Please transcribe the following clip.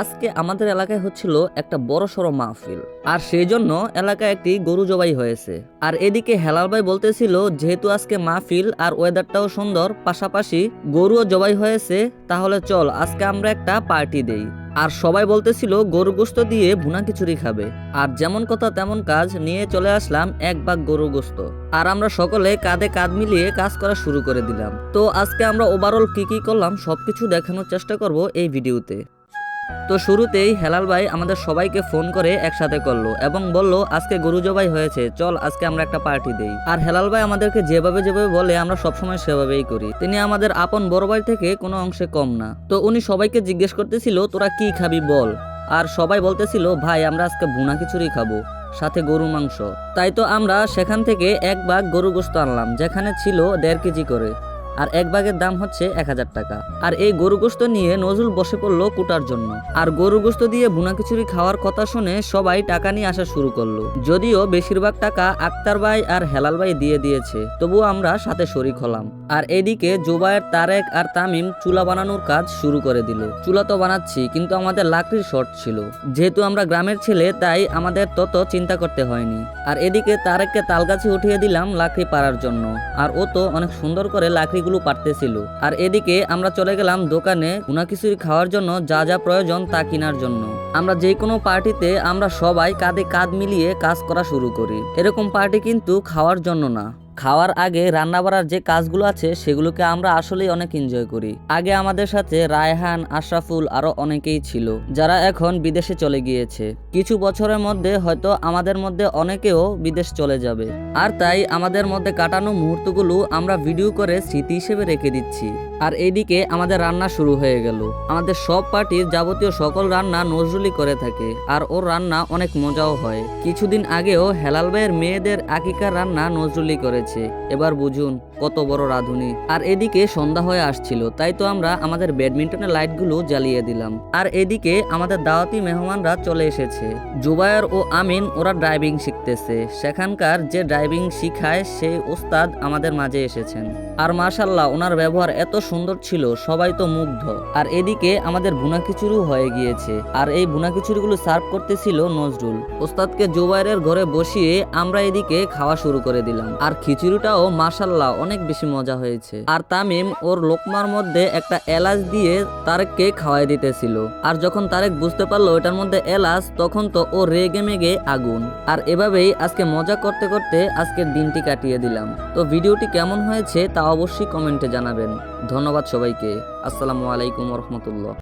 আজকে আমাদের এলাকায় হচ্ছিল একটা বড় সড়ো মাহফিল। আর সেই জন্য এলাকায় একটি গরু জবাই হয়েছে। আর এদিকে হেলাল ভাই বলতেছিল, যেহেতু আজকে মাহফিল আর ওয়েদারটাও সুন্দর, পাশাপাশি গরুও জবাই হয়েছে, তাহলে চল, আজকে আমরা একটা পার্টি দেই। আর সবাই বলতেছিল, গরু গোস্ত দিয়ে ভুনা খিচুড়ি খাবে। আর যেমন কথা তেমন কাজ নিয়ে চলে আসলাম এক বাগ গরু গোস্ত। আর আমরা সকলে কাঁধে কাঁধ মিলিয়ে কাজ করা শুরু করে দিলাম। তো আজকে আমরা ওভারঅল কি কি করলাম, সবকিছু দেখানোর চেষ্টা করব এই ভিডিওতে। তো শুরুতেই হেলাল ভাই আমাদের সবাইকে ফোন করে একসাথে করল এবং বলল, আজকে গরু জবাই হয়েছে, চল আজকে আমরা একটা পার্টি দেই। আর হেলাল ভাই আমাদেরকে যেভাবে যেভাবে বলে, আমরা সবসময় সেভাবেই করি। তিনি আমাদের আপন বড় ভাই থেকে কোনো অংশে কম না। তো উনি সবাইকে জিজ্ঞেস করতেছিল, তোরা কি খাবি বল? আর সবাই বলতেছিল, ভাই, আমরা আজকে ভুনা খিচুড়ি খাব, সাথে গরু মাংস। তাই তো আমরা সেখান থেকে এক ভাগ গরু গোস্ত আনলাম, যেখানে ছিল দেড় কেজি করে। আর এক ভাগের দাম হচ্ছে এক হাজার টাকা। আর এই গরু গোস্ত নিয়ে নজরুল বসে পড়ল কুটার জন্য। আর গরু গোস্ত দিয়ে ভুনা খিচুড়ি খাওয়ার কথা শুনে সবাই টাকা নিয়ে আসা শুরু করল। যদিও বেশিরভাগ টাকা আক্তার ভাই আর হেলাল ভাই দিয়ে দিয়েছে, তবুও আমরা সাথে শরিক হলাম। আর এদিকে জুবায়ের তারেক আর তামিম চুলা বানানোর কাজ শুরু করে দিল। চুলা তো বানাচ্ছি, কিন্তু আমাদের লাকড়ির শর্ট ছিল। যেহেতু আমরা গ্রামের ছেলে, তাই আমাদের তত চিন্তা করতে হয়নি। আর এদিকে তারেককে তালগাছে উঠিয়ে দিলাম লাকড়ি পাড়ার জন্য। আর ও তো অনেক সুন্দর করে লাকড়িগুলো পারতেছিল। আর এদিকে আমরা চলে গেলাম দোকানে গুনা কিছু খাওয়ার জন্য যা যা প্রয়োজন তা কেনার জন্য। আমরা যে কোনো পার্টিতে আমরা সবাই কাঁধে কাঁধ মিলিয়ে কাজ করা শুরু করি। এরকম পার্টি কিন্তু খাওয়ার জন্য না। খাওয়ার আগে রান্না বাড়ার যে কাজগুলো আছে, সেগুলোকে আমরা আসলেই অনেক এনজয় করি। আগে আমাদের সাথে রায়হান, আশরাফুল আরও অনেকেই ছিল, যারা এখন বিদেশে চলে গিয়েছে। কিছু বছরের মধ্যে হয়তো আমাদের মধ্যে অনেকেও বিদেশ চলে যাবে। আর তাই আমাদের মধ্যে কাটানো মুহূর্তগুলো আমরা ভিডিও করে স্মৃতি হিসেবে রেখে দিচ্ছি। আর এইদিকে আমাদের রান্না শুরু হয়ে গেল। আমাদের সব পার্টির যাবতীয় সকল রান্না নজরুলি করে থাকে, আর ওর রান্না অনেক মজাও হয়। কিছুদিন আগেও হেলাল ভাইয়ের মেয়েদের আকিকার রান্না নজরুলি করেছে। এবার বুঝুন কত বড় রাঁধুনি। আর এদিকে সন্ধ্যা হয়ে আসছিল, তাই তো আমরা আমাদের ব্যাডমিন্টনের লাইটগুলো জ্বালিয়ে দিলাম। আর এদিকে আমাদের দাওয়াতি মেহমানরা চলে এসেছে। জুবায়ের ও আমিন, ওরা ড্রাইভিং শিখতেছে। সেখানকার যে ড্রাইভিং শিখায়, সেই ওস্তাদ আমাদের মাঝে এসেছেন। আর মাশাল্লাহ, ওনার ব্যবহার এত সুন্দর ছিল, সবাই তো মুগ্ধ। আর এদিকে আমাদের ভুনা খিচুড়ি হয়ে গিয়েছে। আর এই ভুনা খিচুড়িগুলো সার্ভ করতেছিল নজরুল। ওস্তাদকে জুবাইরের ঘরে বসিয়ে আমরা এদিকে খাওয়া শুরু করে দিলাম। আর খিচুড়িটাও মাশাল্লাহ অনেক বেশি মজা হয়েছে। আর তামিম ওর লোকমার মধ্যে একটা এলাচ দিয়ে তারেককে খাওয়াই দিতেছিল। আর যখন তারেক বুঝতে পারল এটার মধ্যে এলাচ, তখন তো ও রেগে মেগে আগুন। আর এভাবেই আজকে মজা করতে করতে আজকের দিনটি কাটিয়ে দিলাম। তো ভিডিওটি কেমন হয়েছে তা অবশ্যই কমেন্টে জানাবেন। ধন্যবাদ সবাইকে। আসসালামু আলাইকুম রহমতুল্লাহ।